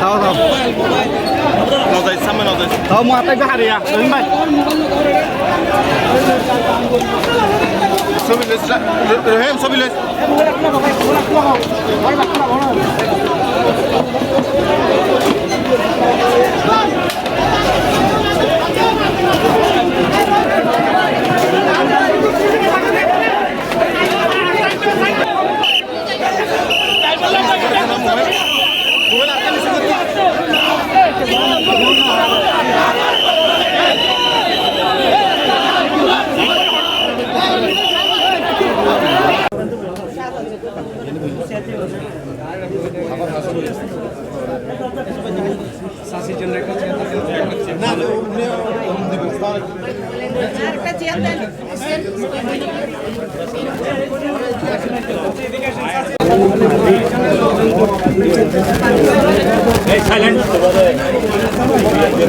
খাও খাও Nodejdź, same nodejdź. খাও মই আটাইকে হাৰিয়া ৰহিম ভাই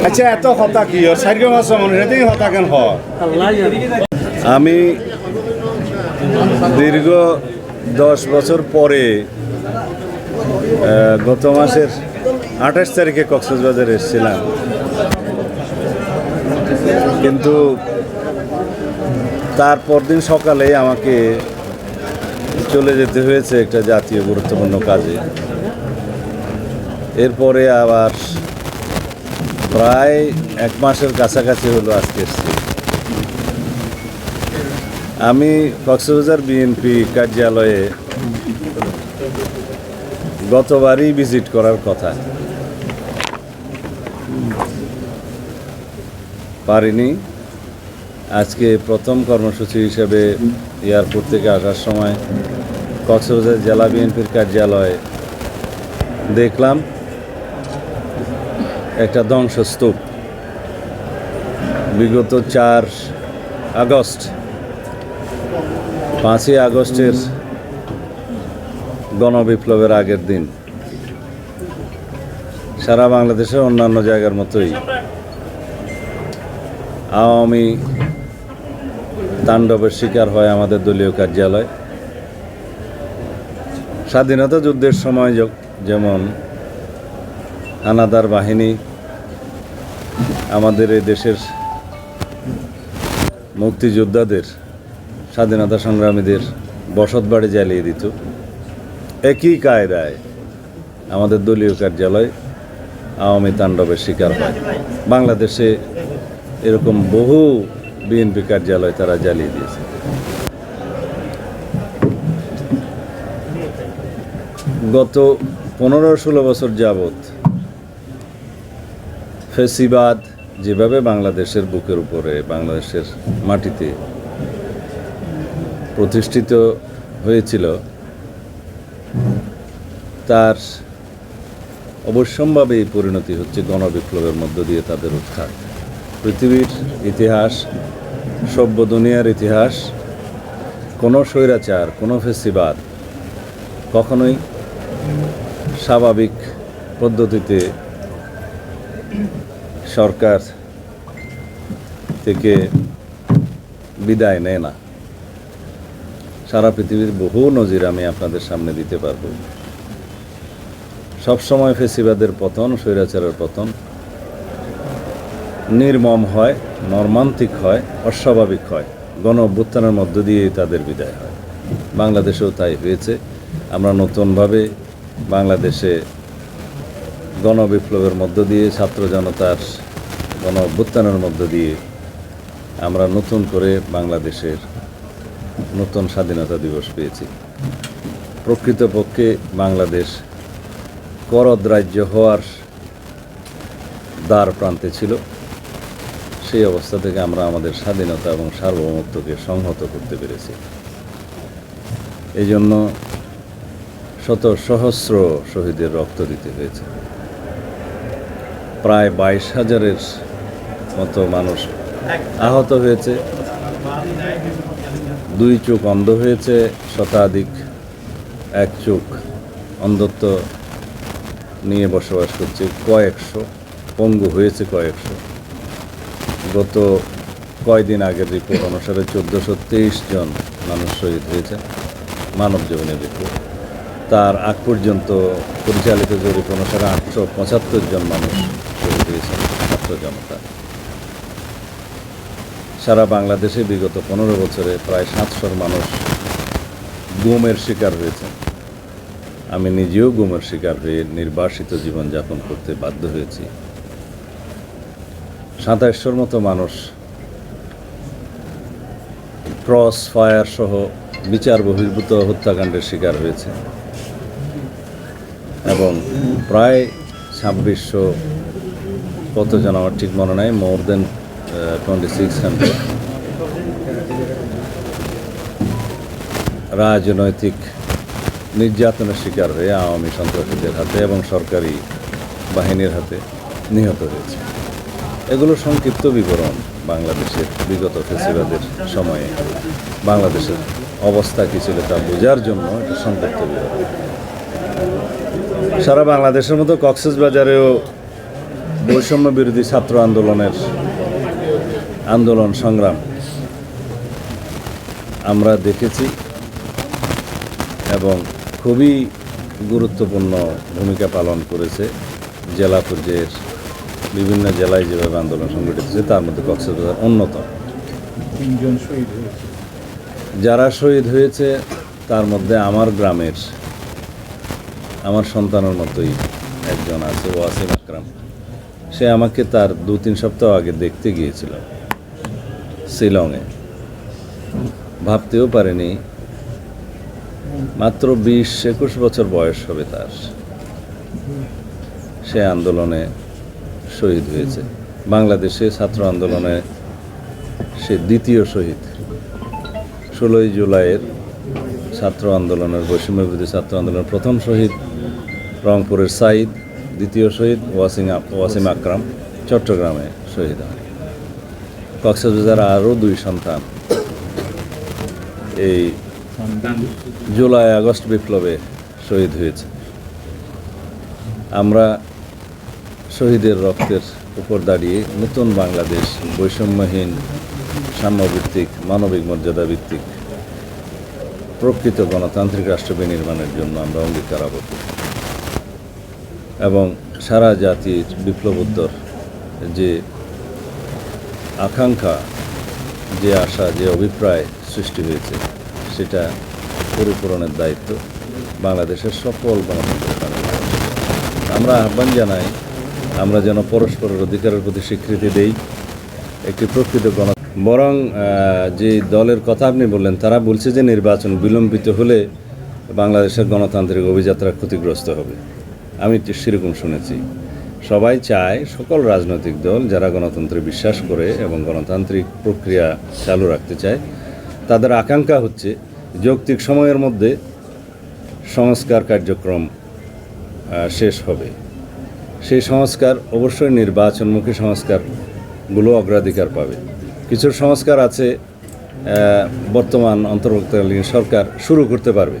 আচ্ছা এত হতা কি চাৰিশ মাছ মনে সেটি হতা কেন হয়? আমি দীর্ঘ দশ বছর পরে গত মাসের আঠাশ তারিখে কক্সবাজার এসেছিলাম। কিন্তু তার পরদিন সকালে আমাকে চলে যেতে হয়েছে একটা জাতীয় গুরুত্বপূর্ণ কাজে। এরপরে আবার প্রায় এক মাসের কাছাকাছি হলো আজকে এসছি। আমি কক্সবাজার বিএনপি কার্যালয়ে গতবারই ভিজিট করার কথা। পারিনি। আজকে প্রথম কর্মসূচি হিসেবে এয়ারপোর্ট থেকে আসার সময় কক্সবাজার জেলা বিএনপির কার্যালয়ে দেখলাম একটা ধ্বংসস্তূপ। বিগত চার আগস্ট, পাঁচই আগস্টের গণবিপ্লবের আগের দিন। সারা বাংলাদেশের অন্যান্য জায়গার মতোই আওয়ামী তাণ্ডবের শিকার হয় আমাদের দলীয় কার্যালয়। স্বাধীনতা যুদ্ধের সময় যেমন হানাদার বাহিনী আমাদের এই দেশের মুক্তিযোদ্ধাদের, স্বাধীনতা সংগ্রামীদের বসত বাড়ি জ্বালিয়ে দিত। একই কায়দায় আমাদের দলীয় কার্যালয় আওয়ামী তাণ্ডবের শিকার হয়। বাংলাদেশে এরকম বহু বিএনপি কার্যালয় তারা জ্বালিয়ে দিয়েছে। গত পনেরো ষোলো বছর যাবৎ ফেসিবাদ যেভাবে বাংলাদেশের বুকের উপরে, বাংলাদেশের মাটিতে প্রতিষ্ঠিত হয়েছিল তার অবশ্যম্ভাবেই পরিণতি হচ্ছে গণবিপ্লবের মধ্য দিয়ে তাদের উত্থান। পৃথিবীর ইতিহাস, সভ্য দুনিয়ার ইতিহাস, কোনো স্বৈরাচার, কোনো ফেসিবাদ কখনোই স্বাভাবিক পদ্ধতিতে সরকার থেকে বিদায় নেয় না। সারা পৃথিবীর বহু নজির আমি আপনাদের সামনে দিতে পারব। সবসময় ফেসিবাদের পতন, স্বৈরাচারের পতন। নির্মম হয় মর্মান্তিক হয়, অস্বাভাবিক হয়। গণ অভ্যুত্থানের মধ্য দিয়েই তাদের বিদায় হয়। বাংলাদেশেও তাই হয়েছে। আমরা নতুনভাবে বাংলাদেশে গণবিপ্লবের মধ্য দিয়ে, ছাত্র জনতার গণ অভ্যুত্থানের মধ্য দিয়ে আমরা নতুন করে বাংলাদেশের নতুন স্বাধীনতা দিবস পেয়েছি। প্রকৃতপক্ষে বাংলাদেশ করদ্রাজ্য হওয়ার দ্বার প্রান্তে ছিল। সেই অবস্থা থেকে আমরা আমাদের স্বাধীনতা এবং সার্বভৌমত্বকে সংহত করতে পেরেছি। এই জন্য শত সহস্র শহীদের রক্ত দিতে হয়েছে। প্রায় বাইশ হাজারের মতো মানুষ আহত হয়েছে। দুই চোখ অন্ধ হয়েছে, শতাধিক, এক চোখ অন্ধত্ব নিয়ে বসবাস করছে। কয়েকশো, পঙ্গু হয়েছে কয়েকশো। গত কয়দিন আগের রিপোর্ট অনুসারে চোদ্দোশো তেইশ জন মানুষ শহীদ হয়েছে, মানব জীবনের রিপোর্ট তার আগ পর্যন্ত পরিচালিত জরিপ অনুসারে আটশো পঁচাত্তর জন মানুষ শহীদ হয়েছেন ছাত্র জনতা সারা বাংলাদেশে বিগত পনেরো বছরে প্রায় সাতশোর মানুষ গুমের শিকার হয়েছে। আমি নিজেও গুমের শিকার হয়ে নির্বাসিত জীবনযাপন করতে বাধ্য হয়েছি। সাতাশশোর মতো মানুষ ক্রস ফায়ার সহ বিচার বহির্ভূত হত্যাকাণ্ডের শিকার হয়েছে। এবং প্রায় ছাব্বিশশো কতজন আমার ঠিক মনে নাই, more than twenty six hundred রাজনৈতিক নির্যাতনের শিকার হয়ে আওয়ামী সন্ত্রাসীদের হাতে এবং সরকারি বাহিনীর হাতে নিহত হয়েছে। এগুলো সংক্ষিপ্ত বিবরণ বাংলাদেশের বিগত ফেসিবাদের সময়ে। বাংলাদেশের অবস্থা কী ছিল তা বোঝার জন্য এটা সংক্ষিপ্ত বিবরণ। সারা বাংলাদেশের মতো কক্সেস বাজারেও বৈষম্য বিরোধী ছাত্র আন্দোলনের আন্দোলন সংগ্রাম আমরা দেখেছি এবং খুবই গুরুত্বপূর্ণ ভূমিকা পালন করেছে জেলা পর্যায়ের বিভিন্ন জেলায় যেভাবে আন্দোলন সংগঠিত হয়েছে তার মধ্যে কক্সবাজার অন্যতম। তিনজন শহীদ হয়েছে। যারা শহীদ হয়েছে তার মধ্যে আমার গ্রামের আমার সন্তানের মতোই একজন আছে ওয়াসিম আকরাম। সে আমাকে তার দু তিন সপ্তাহ আগে দেখতে গিয়েছিল শিলংয়ে। ভাবতেও পারেনি মাত্র বিশ একুশ বছর বয়স হবে তার। সে আন্দোলনে শহীদ হয়েছে। বাংলাদেশে ছাত্র আন্দোলনে সে দ্বিতীয় শহীদ। ষোলোই জুলাইয়ের ছাত্র আন্দোলনের, বৈষম্য বিরোধী ছাত্র আন্দোলনের প্রথম শহীদ রংপুরের সাইদ, দ্বিতীয় শহীদ ওয়াসিং ওয়াসিম আকরাম চট্টগ্রামে শহীদ হন। কক্সবাজার আরও দুই সন্তান এই জুলাই, আগস্ট বিপ্লবে শহীদ হয়েছে। আমরা শহীদের রক্তের উপর দাঁড়িয়ে নতুন বাংলাদেশ বৈষম্যহীন, সাম্যভিত্তিক, মানবিক মর্যাদা ভিত্তিক প্রকৃত গণতান্ত্রিক রাষ্ট্র বিনির্মাণের জন্য আমরা অঙ্গীকারাবদ্ধ। এবং সারা জাতির বিপ্লবোত্তর যে আকাঙ্ক্ষা, যে আশা, যে অভিপ্রায় সৃষ্টি হয়েছে, সেটা পরিপূরণের দায়িত্ব বাংলাদেশের সকল গণতন্ত্রের। আমরা আহ্বান জানাই, আমরা যেন পরস্পরের অধিকারের প্রতি স্বীকৃতি দেই, একটি প্রকৃত গণ বরং যে দলের কথা আপনি বললেন, তারা বলছে যে নির্বাচন বিলম্বিত হলে বাংলাদেশের গণতান্ত্রিক অভিযাত্রা ক্ষতিগ্রস্ত হবে আমি সেরকম শুনেছি সবাই চায় সকল রাজনৈতিক দল যারা গণতন্ত্রে বিশ্বাস করে এবং গণতান্ত্রিক প্রক্রিয়া চালু রাখতে চায়, তাদের আকাঙ্ক্ষা হচ্ছে যৌক্তিক সময়ের মধ্যে সংস্কার কার্যক্রম শেষ হবে। সেই সংস্কার অবশ্যই নির্বাচনমুখী সংস্কারগুলো অগ্রাধিকার পাবে। কিছু সংস্কার আছে বর্তমান অন্তর্বর্তীকালীন সরকার শুরু করতে পারবে,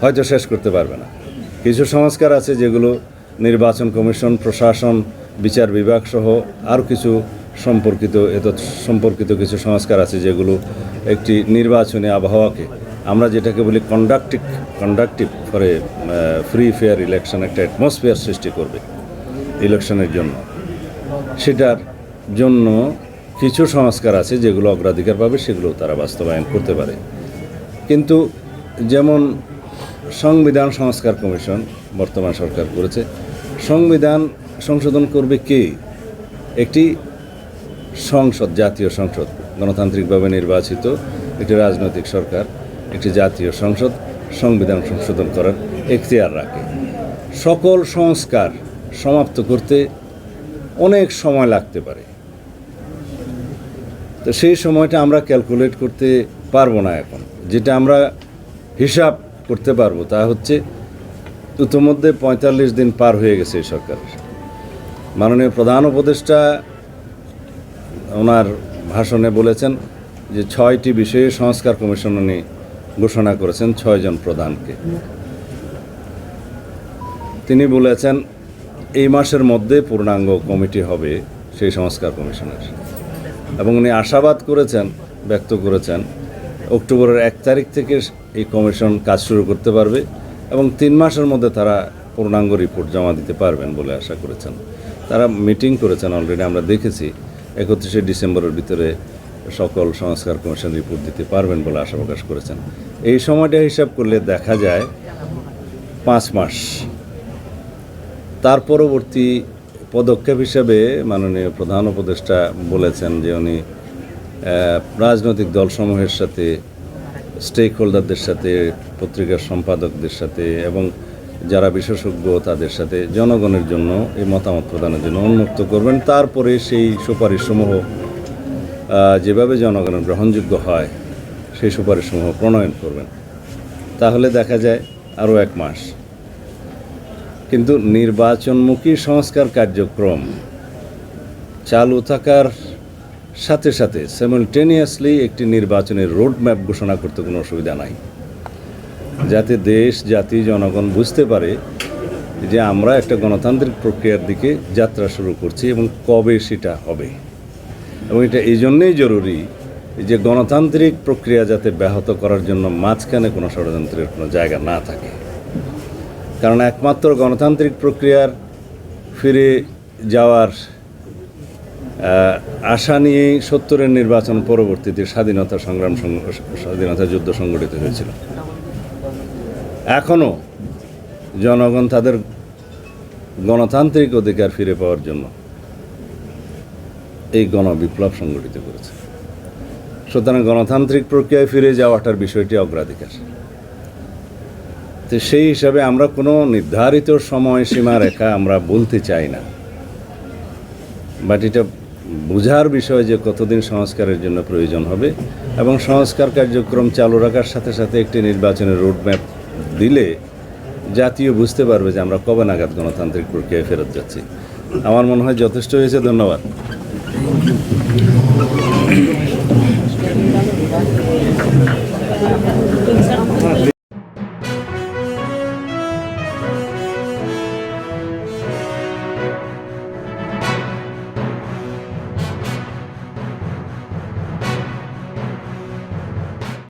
হয়তো শেষ করতে পারবে না। কিছু সংস্কার আছে যেগুলো নির্বাচন কমিশন, প্রশাসন, বিচার বিভাগ সহ আরও কিছু সম্পর্কিত এত সম্পর্কিত কিছু সংস্কার আছে যেগুলো একটি নির্বাচনী আবহাওয়াকে, আমরা যেটাকে বলি conductive conductive for free fair election একটা অ্যাটমসফিয়ার সৃষ্টি করবে ইলেকশনের জন্য। সেটার জন্য কিছু সংস্কার আছে যেগুলো অগ্রাধিকার পাবে সেগুলো তারা বাস্তবায়ন করতে পারে। কিন্তু যেমন সংবিধান সংস্কার কমিশন, বর্তমান সরকার করেছে, সংবিধান সংশোধন করবে কে? একটি সংসদ, জাতীয় সংসদ, গণতান্ত্রিকভাবে নির্বাচিত একটি রাজনৈতিক সরকার, একটি জাতীয় সংসদ, সংবিধান সংশোধন করার এখতিয়ার রাখে। সকল সংস্কার সমাপ্ত করতে অনেক সময় লাগতে পারে। তো সেই সময়টা আমরা ক্যালকুলেট করতে পারব না এখন। যেটা আমরা হিসাব করতে পারব তা হচ্ছে, ইতোমধ্যে পঁয়তাল্লিশ দিন পার হয়ে গেছে এই সরকারের। মাননীয় প্রধান উপদেষ্টা ওনার ভাষণে বলেছেন যে ছয়টি বিষয়ে সংস্কার কমিশন উনি ঘোষণা করেছেন, ছয়জন প্রধানকে। তিনি বলেছেন, এই মাসের মধ্যে পূর্ণাঙ্গ কমিটি হবে সেই সংস্কার কমিশনের। এবং উনি আশাবাদ করেছেন, ব্যক্ত করেছেন, অক্টোবরের এক তারিখ থেকে এই কমিশন কাজ শুরু করতে পারবে এবং তিন মাসের মধ্যে তারা পূর্ণাঙ্গ রিপোর্ট জমা দিতে পারবেন বলে আশা করেছেন। তারা মিটিং করেছেন, অলরেডি আমরা দেখেছি। একত্রিশে ডিসেম্বরের ভিতরে সকল সংস্কার কমিশন রিপোর্ট দিতে পারবেন বলে আশা প্রকাশ করেছেন। এই সময়টা হিসাব করলে দেখা যায় পাঁচ মাস। তার পরবর্তী পদক্ষেপ হিসাবে মাননীয় প্রধান উপদেষ্টা বলেছেন যে উনি রাজনৈতিক দলসমূহের সাথে স্টেক হোল্ডারদের সাথে, পত্রিকার সম্পাদকদের সাথে এবং যারা বিশেষজ্ঞ তাদের সাথে জনগণের জন্য এই মতামত প্রদানের জন্য উন্মুক্ত করবেন। তারপরে সেই সুপারিশসমূহ যেভাবে জনগণের গ্রহণযোগ্য হয়, সেই সুপারিশসমূহ প্রণয়ন করবেন। তাহলে দেখা যায় আরও এক মাস। কিন্তু নির্বাচনমুখী সংস্কার কার্যক্রম চালু থাকার সাথে সাথে সিমultaneously একটি নির্বাচনের রোড ম্যাপ ঘোষণা করতে কোনো অসুবিধা নাই। যাতে দেশ, জাতি, জনগণ বুঝতে পারে যে আমরা একটা গণতান্ত্রিক প্রক্রিয়ার দিকে যাত্রা শুরু করছি এবং কবে সেটা হবে। এবং এটা এই জন্যেই জরুরি যে গণতান্ত্রিক প্রক্রিয়া যাতে ব্যাহত করার জন্য মাঝখানে কোনো ষড়যন্ত্রের কোনো জায়গা না থাকে। কারণ একমাত্র গণতান্ত্রিক প্রক্রিয়ার ফিরে যাওয়ার আশা নিয়েই সত্তরের নির্বাচন পরবর্তীতে স্বাধীনতা সংগ্রাম স্বাধীনতা যুদ্ধ সংগঠিত হয়েছিল। এখনও জনগণ তাদের গণতান্ত্রিক অধিকার ফিরে পাওয়ার জন্য এই গণবিপ্লব সংগঠিত করেছে। সুতরাং গণতান্ত্রিক প্রক্রিয়ায় ফিরে যাওয়াটার বিষয়টি অগ্রাধিকার। তো সেই হিসাবে আমরা কোনো নির্ধারিত সময়সীমা রেখা আমরা বলতে চাই না। বাট এটা বোঝার বিষয় যে কতদিন সংস্কারের জন্য প্রয়োজন হবে এবং সংস্কার কার্যক্রম চালু রাখার সাথে সাথে একটি নির্বাচনের রোডম্যাপ দিলে জাতীয় বুঝতে পারবে যে আমরা কবে নাগাদ গণতান্ত্রিক প্রক্রিয়ায় ফেরত যাচ্ছি। আমার মনে হয় যথেষ্ট হয়েছে, ধন্যবাদ।